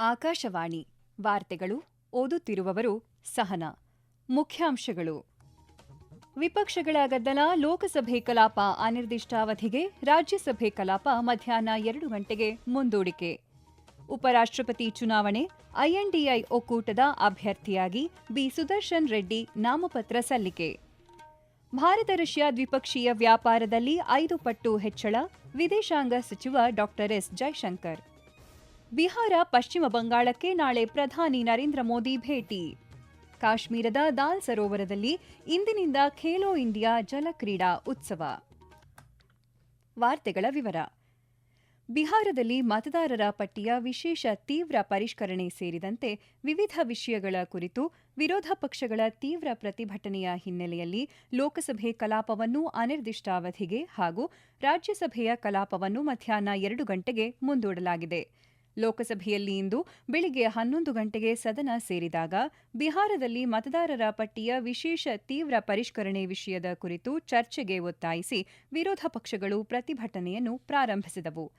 ಆಕಾಶವಾಣಿ ವಾರ್ತೆಗಳು ಓದುತ್ತಿರುವವರು ಸಹನ. ಮುಖ್ಯಾಂಶಗಳು. ವಿಪಕ್ಷಗಳ ಗದ್ದಲ ಲೋಕಸಭೆ ಕಲಾಪ ಅನಿರ್ದಿಷ್ಟಾವಧಿಗೆ ರಾಜ್ಯಸಭೆ ಕಲಾಪ ಮಧ್ಯಾಹ್ನ ಎರಡು ಗಂಟೆಗೆ ಮುಂದೂಡಿಕೆ. ಉಪರಾಷ್ಟ್ರಪತಿ ಚುನಾವಣೆ ಐಎನ್ಡಿಐ ಒಕ್ಕೂಟದ ಅಭ್ಯರ್ಥಿಯಾಗಿ ಬಿ. ಸುದರ್ಶನ್ ರೆಡ್ಡಿ ನಾಮಪತ್ರ ಸಲ್ಲಿಕೆ. ಭಾರತ ರಷ್ಯಾ ದ್ವಿಪಕ್ಷೀಯ ವ್ಯಾಪಾರದಲ್ಲಿ ಐದು ಪಟ್ಟು ಹೆಚ್ಚಳ, ವಿದೇಶಾಂಗ ಸಚಿವ ಡಾ ಎಸ್. ಜೈಶಂಕರ್. ಬಿಹಾರ, ಪಶ್ಚಿಮ ಬಂಗಾಳಕ್ಕೆ ನಾಳೆ ಪ್ರಧಾನಿ ನರೇಂದ್ರ ಮೋದಿ ಭೇಟಿ. ಕಾಶ್ಮೀರದ ದಾಲ್ ಸರೋವರದಲ್ಲಿ ಇಂದಿನಿಂದ ಖೇಲೋ ಇಂಡಿಯಾ ಜಲಕ್ರೀಡಾ ಉತ್ಸವ. ವಾರ್ತೆಗಳ ವಿವರ. ಬಿಹಾರದಲ್ಲಿ ಮತದಾರರ ಪಟ್ಟಿಯ ವಿಶೇಷ ತೀವ್ರ ಪರಿಷ್ಕರಣೆ ಸೇರಿದಂತೆ ವಿವಿಧ ವಿಷಯಗಳ ಕುರಿತು ವಿರೋಧ ಪಕ್ಷಗಳ ತೀವ್ರ ಪ್ರತಿಭಟನೆಯ ಹಿನ್ನೆಲೆಯಲ್ಲಿ ಲೋಕಸಭೆ ಕಲಾಪವನ್ನು ಅನಿರ್ದಿಷ್ಟಾವಧಿಗೆ ಹಾಗೂ ರಾಜ್ಯಸಭೆಯ ಕಲಾಪವನ್ನು ಮಧ್ಯಾಹ್ನ ಎರಡು ಗಂಟೆಗೆ ಮುಂದೂಡಲಾಗಿದೆ. ಲೋಕಸಭೆಯಲ್ಲಿ ಇಂದು ಬೆಳಿಗ್ಗೆ ಹನ್ನೊಂದು ಗಂಟೆಗೆ ಸದನ ಸೇರಿದಾಗ ಬಿಹಾರದಲ್ಲಿ ಮತದಾರರ ಪಟ್ಟಿಯ ವಿಶೇಷ ತೀವ್ರ ಪರಿಷ್ಕರಣೆ ವಿಷಯದ ಕುರಿತು ಚರ್ಚೆಗೆ ಒತ್ತಾಯಿಸಿ ವಿರೋಧ ಪಕ್ಷಗಳು ಪ್ರತಿಭಟನೆಯನ್ನು ಪ್ರಾರಂಭಿಸಿದವು.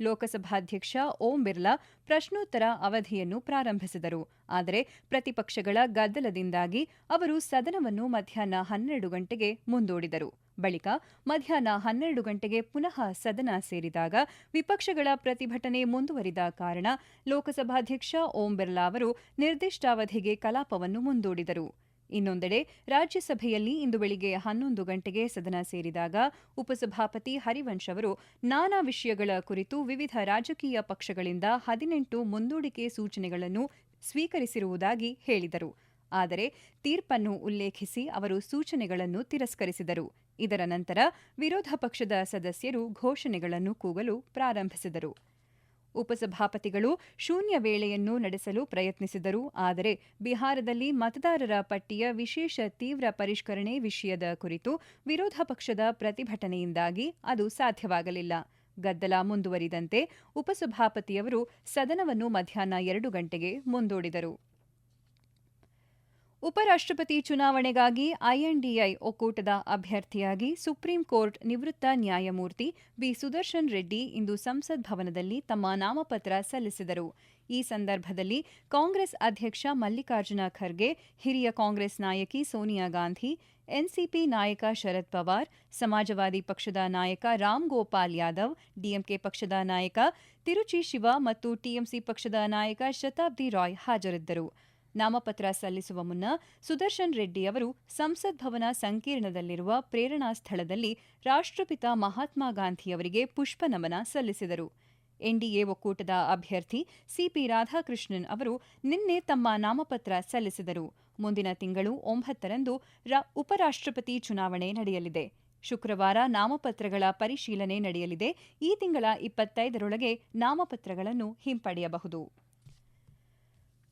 ಲೋಕಸಭಾಧ್ಯಕ್ಷ ಓಂ ಬಿರ್ಲಾ ಪ್ರಶ್ನೋತ್ತರ ಅವಧಿಯನ್ನು ಪ್ರಾರಂಭಿಸಿದರು. ಆದರೆ ಪ್ರತಿಪಕ್ಷಗಳ ಗದ್ದಲದಿಂದಾಗಿ ಅವರು ಸದನವನ್ನು ಮಧ್ಯಾಹ್ನ ಹನ್ನೆರಡು ಗಂಟೆಗೆ ಮುಂದೂಡಿದರು. ಬಳಿಕ ಮಧ್ಯಾಹ್ನ ಹನ್ನೆರಡು ಗಂಟೆಗೆ ಪುನಃ ಸದನ ಸೇರಿದಾಗ ವಿಪಕ್ಷಗಳ ಪ್ರತಿಭಟನೆ ಮುಂದುವರಿದ ಕಾರಣ ಲೋಕಸಭಾಧ್ಯಕ್ಷ ಓಂ ಬಿರ್ಲಾ ಅವರು ನಿರ್ದಿಷ್ಟಾವಧಿಗೆ ಕಲಾಪವನ್ನು ಮುಂದೂಡಿದರು. ಇನ್ನೊಂದೆಡೆ ರಾಜ್ಯಸಭೆಯಲ್ಲಿ ಇಂದು ಬೆಳಿಗ್ಗೆ ಹನ್ನೊಂದು ಗಂಟೆಗೆ ಸದನ ಸೇರಿದಾಗ ಉಪಸಭಾಪತಿ ಹರಿವಂಶ್ ಅವರು ನಾನಾ ವಿಷಯಗಳ ಕುರಿತು ವಿವಿಧ ರಾಜಕೀಯ ಪಕ್ಷಗಳಿಂದ ಹದಿನೆಂಟು ಮುಂದೂಡಿಕೆ ಸೂಚನೆಗಳನ್ನು ಸ್ವೀಕರಿಸಿರುವುದಾಗಿ ಹೇಳಿದರು. ಆದರೆ ತೀರ್ಪನ್ನು ಉಲ್ಲೇಖಿಸಿ ಅವರು ಸೂಚನೆಗಳನ್ನು ತಿರಸ್ಕರಿಸಿದರು. ಇದರ ನಂತರ ವಿರೋಧ ಪಕ್ಷದ ಸದಸ್ಯರು ಘೋಷಣೆಗಳನ್ನು ಕೂಗಲು ಪ್ರಾರಂಭಿಸಿದರು. ಉಪಸಭಾಪತಿಗಳು ಶೂನ್ಯ ವೇಳೆಯನ್ನು ನಡೆಸಲು ಪ್ರಯತ್ನಿಸಿದರು, ಆದರೆ ಬಿಹಾರದಲ್ಲಿ ಮತದಾರರ ಪಟ್ಟಿಯ ವಿಶೇಷ ತೀವ್ರ ಪರಿಷ್ಕರಣೆ ವಿಷಯದ ಕುರಿತು ವಿರೋಧ ಪಕ್ಷದ ಪ್ರತಿಭಟನೆಯಿಂದಾಗಿ ಅದು ಸಾಧ್ಯವಾಗಲಿಲ್ಲ. ಗದ್ದಲ ಮುಂದುವರಿದಂತೆ ಉಪಸಭಾಪತಿಯವರು ಸದನವನ್ನು ಮಧ್ಯಾಹ್ನ ಎರಡು ಗಂಟೆಗೆ ಮುಂದೂಡಿದರು. ಉಪರಾಷ್ಟ್ರಪತಿ ಚುನಾವಣೆಗಾಗಿ ಐಎನ್ಡಿಐ ಒಕ್ಕೂಟದ ಅಭ್ಯರ್ಥಿಯಾಗಿ ಸುಪ್ರೀಂ ಕೋರ್ಟ್ ನಿವೃತ್ತ ನ್ಯಾಯಮೂರ್ತಿ ಬಿ ಸುದರ್ಶನ್ ರೆಡ್ಡಿ ಇಂದು ಸಂಸತ್ ಭವನದಲ್ಲಿ ತಮ್ಮ ನಾಮಪತ್ರ ಸಲ್ಲಿಸಿದರು. ಈ ಸಂದರ್ಭದಲ್ಲಿ ಕಾಂಗ್ರೆಸ್ ಅಧ್ಯಕ್ಷ ಮಲ್ಲಿಕಾರ್ಜುನ ಖರ್ಗೆ, ಹಿರಿಯ ಕಾಂಗ್ರೆಸ್ ನಾಯಕಿ ಸೋನಿಯಾ ಗಾಂಧಿ ಎನ್ಸಿಪಿ ನಾಯಕ ಶರದ್ ಪವಾರ್, ಸಮಾಜವಾದಿ ಪಕ್ಷದ ನಾಯಕ ರಾಮ್ ಗೋಪಾಲ್ ಯಾದವ್ ಡಿಎಂಕೆ ಪಕ್ಷದ ನಾಯಕ ತಿರುಚಿ ಶಿವ ಮತ್ತು ಟಿಎಂಸಿ ಪಕ್ಷದ ನಾಯಕ ಶತಾಬ್ದಿ ರಾಯ್ ಹಾಜರಿದ್ದರು. ನಾಮಪತ್ರ ಸಲ್ಲಿಸುವ ಮುನ್ನ ಸುದರ್ಶನ್ ರೆಡ್ಡಿ ಅವರು ಸಂಸತ್ ಭವನ ಸಂಕೀರ್ಣದಲ್ಲಿರುವ ಪ್ರೇರಣಾ ಸ್ಥಳದಲ್ಲಿ ರಾಷ್ಟ್ರಪಿತ ಮಹಾತ್ಮ ಗಾಂಧಿಯವರಿಗೆ ಪುಷ್ಪನಮನ ಸಲ್ಲಿಸಿದರು. ಎನ್ಡಿಎ ಒಕ್ಕೂಟದ ಅಭ್ಯರ್ಥಿ ಸಿಪಿ ರಾಧಾಕೃಷ್ಣನ್ ಅವರು ನಿನ್ನೆ ತಮ್ಮ ನಾಮಪತ್ರ ಸಲ್ಲಿಸಿದರು. ಮುಂದಿನ ತಿಂಗಳು ಒಂಬತ್ತರಂದು ಉಪರಾಷ್ಟ್ರಪತಿ ಚುನಾವಣೆ ನಡೆಯಲಿದೆ. ಶುಕ್ರವಾರ ನಾಮಪತ್ರಗಳ ಪರಿಶೀಲನೆ ನಡೆಯಲಿದೆ. ಈ ತಿಂಗಳ ಇಪ್ಪತ್ತೈದರೊಳಗೆ ನಾಮಪತ್ರಗಳನ್ನು ಹಿಂಪಡೆಯಬಹುದು.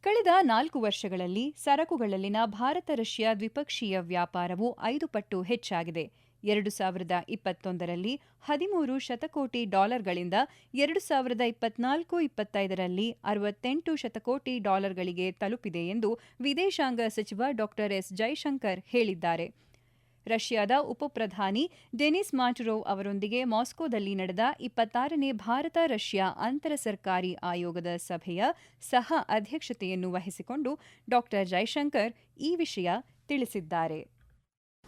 ಕಳೆದ ನಾಲ್ಕು ವರ್ಷಗಳಲ್ಲಿ ಸರಕುಗಳಲ್ಲಿನ ಭಾರತ ರಷ್ಯಾ ದ್ವಿಪಕ್ಷೀಯ ವ್ಯಾಪಾರವು ಐದು ಪಟ್ಟು ಹೆಚ್ಚಾಗಿದೆ. ಎರಡು ಸಾವಿರದ ಇಪ್ಪತ್ತೊಂದರಲ್ಲಿ ಹದಿಮೂರು ಶತಕೋಟಿ ಡಾಲರ್ಗಳಿಂದ ಎರಡು ಸಾವಿರದ ಇಪ್ಪತ್ನಾಲ್ಕು ಇಪ್ಪತ್ತೈದರಲ್ಲಿ ಅರವತ್ತೆಂಟು ಶತಕೋಟಿ ಡಾಲರ್ಗಳಿಗೆ ತಲುಪಿದೆ ಎಂದು ವಿದೇಶಾಂಗ ಸಚಿವ ಡಾ ಎಸ್. ಜೈಶಂಕರ್ ಹೇಳಿದ್ದಾರೆ. ರಷ್ಯಾದ ಉಪಪ್ರಧಾನಿ ಡೆನಿಸ್ ಮಾಟುರೋವ್ ಅವರೊಂದಿಗೆ ಮಾಸ್ಕೋದಲ್ಲಿ ನಡೆದ ಇಪ್ಪತ್ತಾರನೇ ಭಾರತ ರಷ್ಯಾ ಅಂತರ ಸರ್ಕಾರಿ ಆಯೋಗದ ಸಭೆಯ ಸಹ ಅಧ್ಯಕ್ಷತೆಯನ್ನು ವಹಿಸಿಕೊಂಡು ಡಾ ಜೈಶಂಕರ್ ಈ ವಿಷಯ ತಿಳಿಸಿದ್ದಾರೆ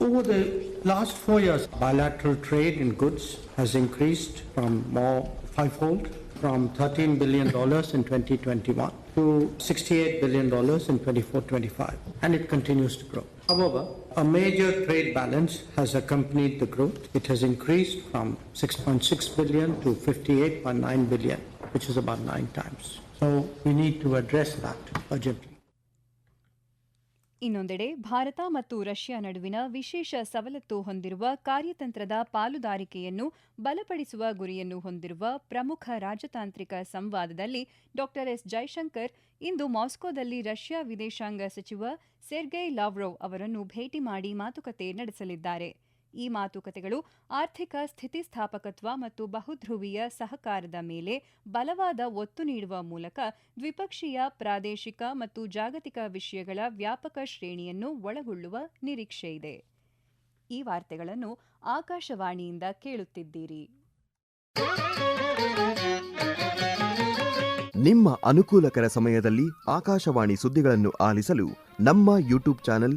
Over the last four years, bilateral trade in goods has increased from more fivefold, from $13 billion in 2021 to $68 billion in 24-25, and it continues to grow. However, a major trade balance has accompanied the growth. It has increased from 6.6 billion to 58.9 billion, which is about nine times. So we need to address that urgently. ಇನ್ನೊಂದೆಡೆ ಭಾರತ ಮತ್ತು Russia ನಡುವಿನ ವಿಶೇಷ ಸವಲತ್ತು ಹೊಂದಿರುವ ಕಾರ್ಯತಂತ್ರದ ಪಾಲುದಾರಿಕೆಯನ್ನು ಬಲಪಡಿಸುವ ಗುರಿಯನ್ನು ಹೊಂದಿರುವ ಪ್ರಮುಖ ರಾಜತಾಂತ್ರಿಕ ಸಂವಾದದಲ್ಲಿ ಡಾ ಎಸ್ ಜೈಶಂಕರ್ ಇಂದು ಮಾಸ್ಕೋದಲ್ಲಿ ರಷ್ಯಾ ವಿದೇಶಾಂಗ ಸಚಿವ ಸೆರ್ಗೈ ಲಾವ್ರೋವ್ ಅವರನ್ನು ಭೇಟಿ ಮಾಡಿ ಮಾತುಕತೆ ನಡೆಸಲಿದ್ದಾರೆ. ಈ ಮಾತುಕತೆಗಳು ಆರ್ಥಿಕ ಸ್ಥಿತಿಸ್ಥಾಪಕತ್ವ ಮತ್ತು ಬಹುಧ್ರುವೀಯ ಸಹಕಾರದ ಮೇಲೆ ಬಲವಾದ ಒತ್ತು ನೀಡುವ ಮೂಲಕ ದ್ವಿಪಕ್ಷೀಯ, ಪ್ರಾದೇಶಿಕ ಮತ್ತು ಜಾಗತಿಕ ವಿಷಯಗಳ ವ್ಯಾಪಕ ಶ್ರೇಣಿಯನ್ನು ಒಳಗೊಳ್ಳುವ ನಿರೀಕ್ಷೆಯಿದೆ ಈ ವಾರ್ತೆಗಳನ್ನು ಆಕಾಶವಾಣಿಯಿಂದ ಕೇಳುತ್ತಿದ್ದೀರಿ. ನಿಮ್ಮ ಅನುಕೂಲಕರ ಸಮಯದಲ್ಲಿ ಆಕಾಶವಾಣಿ ಸುದ್ದಿಗಳನ್ನು ಆಲಿಸಲು ನಮ್ಮ ಯೂಟ್ಯೂಬ್ ಚಾನೆಲ್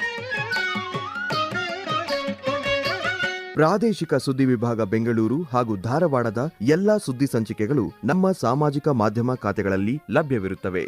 ಪ್ರಾದೇಶಿಕ ಸುದ್ದಿ ವಿಭಾಗ ಬೆಂಗಳೂರು ಹಾಗೂ ಧಾರವಾಡದ ಎಲ್ಲಾ ಸುದ್ದಿ ಸಂಚಿಕೆಗಳು ನಮ್ಮ ಸಾಮಾಜಿಕ ಮಾಧ್ಯಮ ಖಾತೆಗಳಲ್ಲಿ ಲಭ್ಯವಿರುತ್ತವೆ.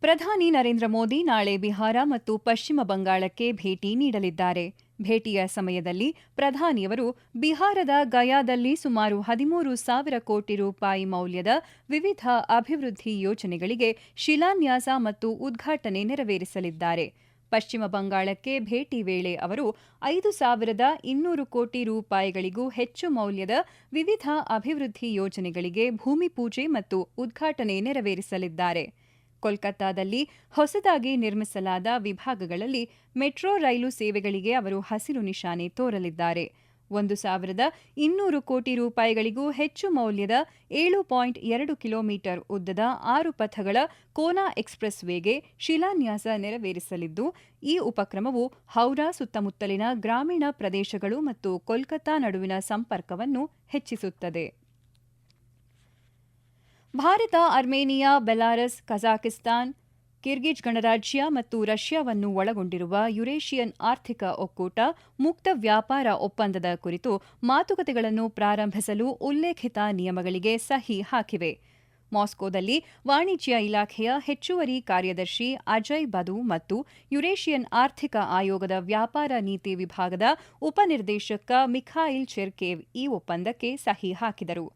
ಪ್ರಧಾನಿ ನರೇಂದ್ರ ಮೋದಿ ನಾಳೆ ಬಿಹಾರ ಮತ್ತು ಪಶ್ಚಿಮ ಬಂಗಾಳಕ್ಕೆ ಭೇಟಿ ನೀಡಲಿದ್ದಾರೆ. ಭೇಟಿಯ ಸಮಯದಲ್ಲಿ ಪ್ರಧಾನಿಯವರು ಬಿಹಾರದ ಗಯಾದಲ್ಲಿ ಸುಮಾರು ಹದಿಮೂರು ಸಾವಿರ ಕೋಟಿ ರೂಪಾಯಿ ಮೌಲ್ಯದ ವಿವಿಧ ಅಭಿವೃದ್ಧಿ ಯೋಜನೆಗಳಿಗೆ ಶಿಲಾನ್ಯಾಸ ಮತ್ತು ಉದ್ಘಾಟನೆ ನೆರವೇರಿಸಲಿದ್ದಾರೆ. ಪಶ್ಚಿಮ ಬಂಗಾಳಕ್ಕೆ ಭೇಟಿ ವೇಳೆ ಅವರು ಐದು ಸಾವಿರದ ಇನ್ನೂರು ಕೋಟಿ ರೂಪಾಯಿಗಳಿಗೂ ಹೆಚ್ಚು ಮೌಲ್ಯದ ವಿವಿಧ ಅಭಿವೃದ್ಧಿ ಯೋಜನೆಗಳಿಗೆ ಭೂಮಿ ಪೂಜೆ ಮತ್ತು ಉದ್ಘಾಟನೆ ನೆರವೇರಿಸಲಿದ್ದಾರೆ. ಕೋಲ್ಕತ್ತಾದಲ್ಲಿ ಹೊಸದಾಗಿ ನಿರ್ಮಿಸಲಾದ ವಿಭಾಗಗಳಲ್ಲಿ ಮೆಟ್ರೋ ರೈಲು ಸೇವೆಗಳಿಗೆ ಅವರು ಹಸಿರು ನಿಶಾನೆ ತೋರಲಿದ್ದಾರೆ. ಒಂದು ಸಾವಿರದ ಇನ್ನೂರು ಕೋಟಿ ರೂಪಾಯಿಗಳಿಗೂ ಹೆಚ್ಚು ಮೌಲ್ಯದ ಏಳು ಪಾಯಿಂಟ್ ಎರಡು ಕಿಲೋಮೀಟರ್ ಉದ್ದದ ಆರು ಪಥಗಳ ಕೋನಾ ಎಕ್ಸ್ಪ್ರೆಸ್ ವೇಗೆ ಶಿಲಾನ್ಯಾಸ ನೆರವೇರಿಸಲಿದ್ದು, ಈ ಉಪಕ್ರಮವು ಹೌರಾ ಸುತ್ತಮುತ್ತಲಿನ ಗ್ರಾಮೀಣ ಪ್ರದೇಶಗಳು ಮತ್ತು ಕೋಲ್ಕತ್ತಾ ನಡುವಿನ ಸಂಪರ್ಕವನ್ನು ಹೆಚ್ಚಿಸುತ್ತದೆ. Bharat, Armenia, Belarus, Kazakhstan Kyrgyz ಗಣರಾಜ್ಯ ಮತ್ತು ರಷ್ಯಾವನ್ನು ಒಳಗೊಂಡಿರುವ ಯುರೇಷಿಯನ್ ಆರ್ಥಿಕ ಒಕ್ಕೂಟ ಮುಕ್ತ ವ್ಯಾಪಾರ ಒಪ್ಪಂದದ ಕುರಿತು ಮಾತುಕತೆಗಳನ್ನು ಪ್ರಾರಂಭಿಸಲು ಉಲ್ಲೇಖಿತ ನಿಯಮಗಳಿಗೆ ಸಹಿ ಹಾಕಿವೆ. ಮಾಸ್ಕೋದಲ್ಲಿ ವಾಣಿಜ್ಯ ಇಲಾಖೆಯ ಹೆಚ್ಚುವರಿ ಕಾರ್ಯದರ್ಶಿ ಅಜಯ್ ಬದು ಮತ್ತು ಯುರೇಷಿಯನ್ ಆರ್ಥಿಕ ಆಯೋಗದ ವ್ಯಾಪಾರ ನೀತಿ ವಿಭಾಗದ ಉಪನಿರ್ದೇಶಕ ಮಿಖಾಯಿಲ್ ಚೆರ್ಕೇವ್ ಈ ಒಪ್ಪಂದಕ್ಕೆ ಸಹಿ ಹಾಕಿದರು.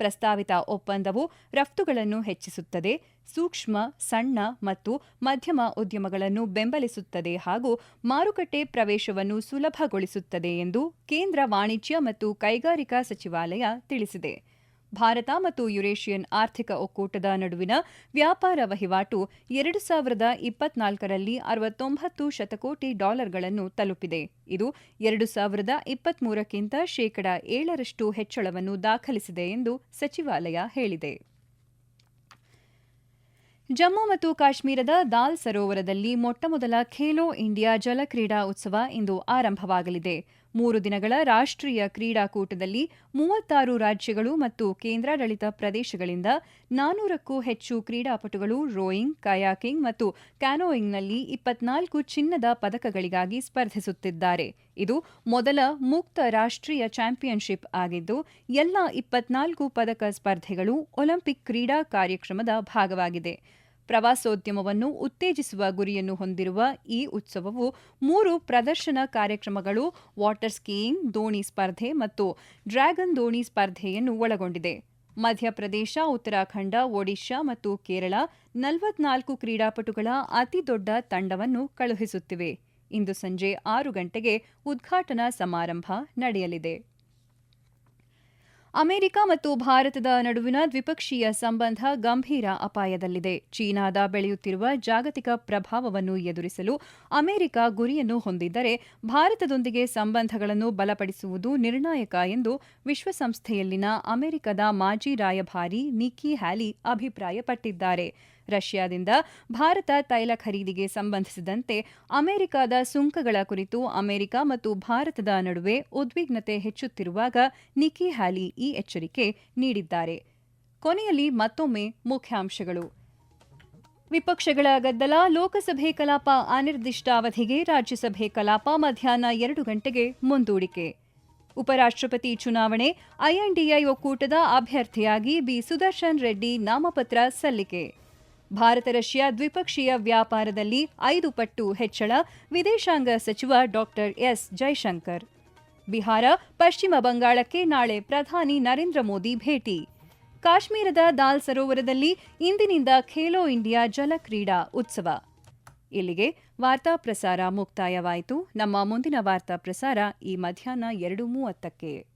ಪ್ರಸ್ತಾವಿತ ಒಪ್ಪಂದವು ರಫ್ತುಗಳನ್ನು ಹೆಚ್ಚಿಸುತ್ತದೆ, ಸೂಕ್ಷ್ಮ, ಸಣ್ಣ ಮತ್ತು ಮಧ್ಯಮ ಉದ್ಯಮಗಳನ್ನು ಬೆಂಬಲಿಸುತ್ತದೆ ಹಾಗೂ ಮಾರುಕಟ್ಟೆ ಪ್ರವೇಶವನ್ನು ಸುಲಭಗೊಳಿಸುತ್ತದೆ ಎಂದು ಕೇಂದ್ರ ವಾಣಿಜ್ಯ ಮತ್ತು ಕೈಗಾರಿಕಾ ಸಚಿವಾಲಯ ತಿಳಿಸಿದೆ. ಭಾರತ ಮತ್ತು ಯುರೇಷಿಯನ್ ಆರ್ಥಿಕ ಒಕ್ಕೂಟದ ನಡುವಿನ ವ್ಯಾಪಾರ ವಹಿವಾಟು ಎರಡು ಸಾವಿರದ ಇಪ್ಪತ್ನಾಲ್ಕರಲ್ಲಿ ಅರವತ್ತೊಂಬತ್ತು ಶತಕೋಟಿ ಡಾಲರ್ಗಳನ್ನು ತಲುಪಿದೆ. ಇದು ಎರಡು ಸಾವಿರದ ಇಪ್ಪತ್ಮೂರಕ್ಕಿಂತ ಶೇಕಡ ಏಳರಷ್ಟು ಹೆಚ್ಚಳವನ್ನು ದಾಖಲಿಸಿದೆ ಎಂದು ಸಚಿವಾಲಯ ಹೇಳಿದೆ. ಜಮ್ಮು ಮತ್ತು ಕಾಶ್ಮೀರದ ದಾಲ್ ಸರೋವರದಲ್ಲಿ ಮೊಟ್ಟಮೊದಲ ಖೇಲೋ ಇಂಡಿಯಾ ಜಲಕ್ರೀಡಾ ಉತ್ಸವ ಇಂದು ಆರಂಭವಾಗಲಿದೆ. ಮೂರು ದಿನಗಳ ರಾಷ್ಟ್ರೀಯ ಕ್ರೀಡಾಕೂಟದಲ್ಲಿ ಮೂವತ್ತಾರು ರಾಜ್ಯಗಳು ಮತ್ತು ಕೇಂದ್ರಾಡಳಿತ ಪ್ರದೇಶಗಳಿಂದ ನಾನೂರಕ್ಕೂ ಹೆಚ್ಚು ಕ್ರೀಡಾಪಟುಗಳು ರೋಯಿಂಗ್, ಕಯಾಕಿಂಗ್ ಮತ್ತು ಕ್ಯಾನೋಯಿಂಗ್ನಲ್ಲಿ ಇಪ್ಪತ್ನಾಲ್ಕು ಚಿನ್ನದ ಪದಕಗಳಿಗಾಗಿ ಸ್ಪರ್ಧಿಸುತ್ತಿದ್ದಾರೆ. ಇದು ಮೊದಲ ಮುಕ್ತ ರಾಷ್ಟ್ರೀಯ ಚಾಂಪಿಯನ್ಶಿಪ್ ಆಗಿದ್ದು, ಎಲ್ಲ ಇಪ್ಪತ್ನಾಲ್ಕು ಪದಕ ಸ್ಪರ್ಧೆಗಳು ಒಲಿಂಪಿಕ್ ಕ್ರೀಡಾ ಕಾರ್ಯಕ್ರಮದ ಭಾಗವಾಗಿದೆ. ಪ್ರವಾಸೋದ್ಯಮವನ್ನು ಉತ್ತೇಜಿಸುವ ಗುರಿಯನ್ನು ಹೊಂದಿರುವ ಈ ಉತ್ಸವವು ಮೂರು ಪ್ರದರ್ಶನ ಕಾರ್ಯಕ್ರಮಗಳು, ವಾಟರ್ ಸ್ಕೀಯಿಂಗ್, ದೋಣಿ ಸ್ಪರ್ಧೆ ಮತ್ತು ಡ್ರ್ಯಾಗನ್ ದೋಣಿ ಸ್ಪರ್ಧೆಯನ್ನು ಒಳಗೊಂಡಿದೆ. ಮಧ್ಯಪ್ರದೇಶ, ಉತ್ತರಾಖಂಡ, ಒಡಿಶಾ ಮತ್ತು ಕೇರಳ ನಲವತ್ನಾಲ್ಕು ಕ್ರೀಡಾಪಟುಗಳ ಅತಿದೊಡ್ಡ ತಂಡವನ್ನು ಕಳುಹಿಸುತ್ತಿವೆ. ಇಂದು ಸಂಜೆ ಆರು ಗಂಟೆಗೆ ಉದ್ಘಾಟನಾ ಸಮಾರಂಭ ನಡೆಯಲಿದೆ. ಅಮೆರಿಕ ಮತ್ತು ಭಾರತದ ನಡುವಿನ ದ್ವಿಪಕ್ಷೀಯ ಸಂಬಂಧ ಗಂಭೀರ ಅಪಾಯದಲ್ಲಿದೆ. ಚೀನಾದ ಬೆಳೆಯುತ್ತಿರುವ ಜಾಗತಿಕ ಪ್ರಭಾವವನ್ನು ಎದುರಿಸಲು ಅಮೆರಿಕ ಗುರಿಯನ್ನು ಹೊಂದಿದ್ದರೆ ಭಾರತದೊಂದಿಗೆ ಸಂಬಂಧಗಳನ್ನು ಬಲಪಡಿಸುವುದು ನಿರ್ಣಾಯಕ ಎಂದು ವಿಶ್ವಸಂಸ್ಥೆಯಲ್ಲಿನ ಅಮೆರಿಕದ ಮಾಜಿ ರಾಯಭಾರಿ ನಿಕ್ಕಿ ಹ್ಯಾಲಿ ಅಭಿಪ್ರಾಯಪಟ್ಟಿದ್ದಾರೆ. ರಷ್ಯಾದಿಂದ ಭಾರತ ತೈಲ ಖರೀದಿಗೆ ಸಂಬಂಧಿಸಿದಂತೆ ಅಮೆರಿಕದ ಸುಂಕಗಳ ಕುರಿತು ಅಮೆರಿಕ ಮತ್ತು ಭಾರತದ ನಡುವೆ ಉದ್ವಿಗ್ನತೆ ಹೆಚ್ಚುತ್ತಿರುವಾಗ ನಿಕಿ ಹ್ಯಾಲಿ ಈ ಎಚ್ಚರಿಕೆ ನೀಡಿದ್ದಾರೆ. ಕೊನೆಯಲ್ಲಿ ಮತ್ತೊಮ್ಮೆ ಮುಖ್ಯಾಂಶಗಳು. ವಿಪಕ್ಷಗಳ ಗದ್ದಲ ಲೋಕಸಭೆ ಕಲಾಪ ಅನಿರ್ದಿಷ್ಟಾವಧಿಗೆ ರಾಜ್ಯಸಭೆ ಕಲಾಪ ಮಧ್ಯಾಹ್ನ ಎರಡು ಗಂಟೆಗೆ ಮುಂದೂಡಿಕೆ. ಉಪರಾಷ್ಟ್ರಪತಿ ಚುನಾವಣೆ ಐಎನ್ಡಿಐ ಒಕ್ಕೂಟದ ಅಭ್ಯರ್ಥಿಯಾಗಿ ಬಿ ಸುದರ್ಶನ್ ರೆಡ್ಡಿ ನಾಮಪತ್ರ ಸಲ್ಲಿಕೆ. ಭಾರತ ರಷ್ಯಾ ದ್ವಿಪಕ್ಷೀಯ ವ್ಯಾಪಾರದಲ್ಲಿ ಐದು ಪಟ್ಟು ಹೆಚ್ಚಳ, ವಿದೇಶಾಂಗ ಸಚಿವ ಡಾಕ್ಟರ್ ಎಸ್ ಜೈಶಂಕರ್. ಬಿಹಾರ, ಪಶ್ಚಿಮ ಬಂಗಾಳಕ್ಕೆ ನಾಳೆ ಪ್ರಧಾನಿ ನರೇಂದ್ರ ಮೋದಿ ಭೇಟಿ. ಕಾಶ್ಮೀರದ ದಾಲ್ ಸರೋವರದಲ್ಲಿ ಇಂದಿನಿಂದ ಖೇಲೋ ಇಂಡಿಯಾ ಜಲ ಕ್ರೀಡಾ ಉತ್ಸವ. ಇಲ್ಲಿಗೆ ವಾರ್ತಾ ಪ್ರಸಾರ ಮುಕ್ತಾಯವಾಯಿತು. ನಮ್ಮ ಮುಂದಿನ ವಾರ್ತಾ ಪ್ರಸಾರ ಈ ಮಧ್ಯಾಹ್ನ ಎರಡು ಮೂವತ್ತಕ್ಕೆ.